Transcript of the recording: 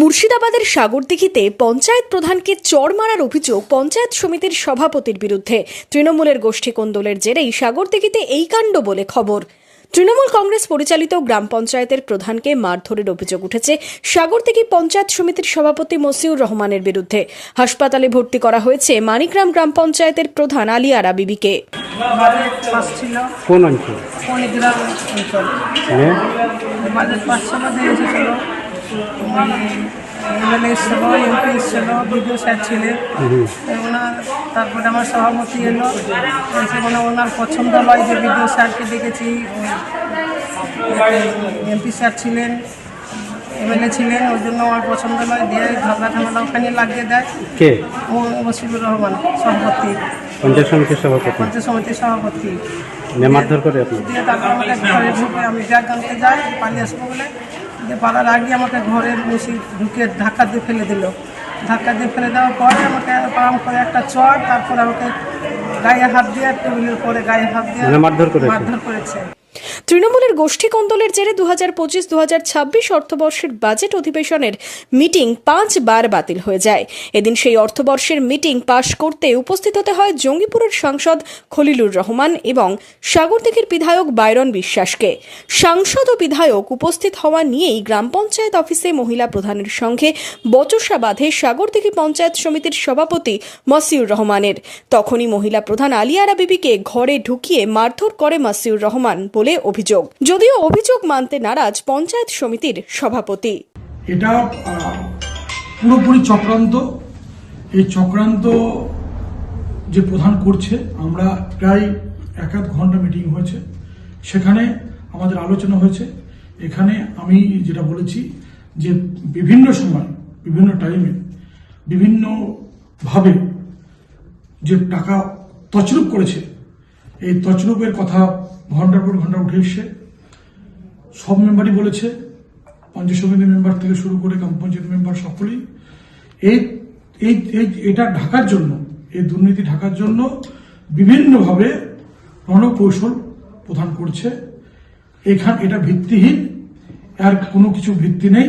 মুর্শিদাবাদের সাগরদিঘিতে পঞ্চায়েত প্রধানকে চড় মারার অভিযোগ পঞ্চায়েত সমিতির সভাপতির বিরুদ্ধে। তৃণমূলের গোষ্ঠী কোন্দলের জেরেই সাগরদিঘিতে এই কাণ্ড বলে খবর। তৃণমূল কংগ্রেস পরিচালিত গ্রাম পঞ্চায়েতের প্রধানকে মারধরের অভিযোগ উঠেছে সাগরদিঘি পঞ্চায়েত সমিতির সভাপতি মসিউর রহমানের বিরুদ্ধে। হাসপাতালে ভর্তি করা হয়েছে মানিকগ্রাম গ্রাম পঞ্চায়েতের প্রধান বিবিকে। কোন অঞ্চল? মণিগ্রাম এমএলএ এসেছিল এমপি এসেছিল বিডিও স্যার ছিলেন। ওনার তারপরে আমার সভাপতি এলো। এসে মানে ওনার পছন্দ হয় যে বিডিও স্যারকে দেখেছি। এমপি স্যার ছিলেন এমএলএ ছিলেন ওই জন্য আমার পছন্দ নয়। দিয়ে ঝগড়া ঝামেলা ওখানে লাগিয়ে দেয়। কে? মসিবুর রহমান সভাপতি। পঞ্চায়েত সমিতির সভাপতি। পঞ্চায়েত সমিতির সভাপতি। নে মারধর করে আপনি দিয়ে তারপর আমাকে ঘরে ঢুকে আমি ব্যাগ আনতে যাই পালিয়ে আসব বলে। দিয়ে পাড়ার আগে আমাকে ঘরের বসে ঢুকে ধাক্কা দিয়ে ফেলে দিল ধাক্কা দিয়ে ফেলে দেওয়ার পরে আমাকে পাম করে একটা চট তারপর আমাকে গায়ে হাত দিয়ে টেবিলের পরে গায়ে হাত দিয়ে মানে মারধর করেছে? তৃণমূলের গোষ্ঠী কোন্দলের জেরে দু হাজার পঁচিশ দু হাজার ছাব্বিশ অর্থবর্ষের বাজেট অধিবেশনের মিটিং পাঁচবার বাতিল হয়ে যায়। এদিন সেই অর্থবর্ষের মিটিং পাশ করতে উপস্থিত হতে হয় জঙ্গিপুরের সাংসদ খলিলুর রহমান এবং সাগরদিঘির বিধায়ক বাইরন বিশ্বাসকে। সাংসদ ও বিধায়ক উপস্থিত হওয়া নিয়েই গ্রাম পঞ্চায়েত অফিসে মহিলা প্রধানের সঙ্গে বচসা বাঁধে সাগরদিঘি পঞ্চায়েত সমিতির সভাপতি মসিউর রহমানের। তখনই মহিলা প্রধান আলিয়ারা বিবিকে ঘরে ঢুকিয়ে মারধর করে মাসিউর রহমান বলে অভিযোগ। যদিও অভিযোগ মানতে নারাজ পঞ্চায়েত সমিতির সভাপতি। এটা পুরোপুরি চক্রান্ত। এই চক্রান্ত যে প্রধান করছে, আমরা প্রায় এক আধ ঘণ্টা মিটিং হয়েছে। সেখানে আমাদের আলোচনা হয়েছে। এখানে আমি যেটা বলেছি যে বিভিন্ন সময়, বিভিন্ন টাইমে বিভিন্নভাবে যে টাকা তছরূপ করেছে এই তছরূপের কথা ঘণ্টার পর ঘণ্টা উঠে এসছে। সব মেম্বারই বলেছে পঞ্চায়েত সমিতি মেম্বার থেকে শুরু করে গ্রাম পঞ্চায়েত মেম্বার সকলেই। এই এই এটা ঢাকার জন্য, এই দুর্নীতি ঢাকার জন্য বিভিন্নভাবে রণকৌশল প্রদান করছে। এখান, এটা ভিত্তিহীন, আর কোনো কিছু ভিত্তি নেই।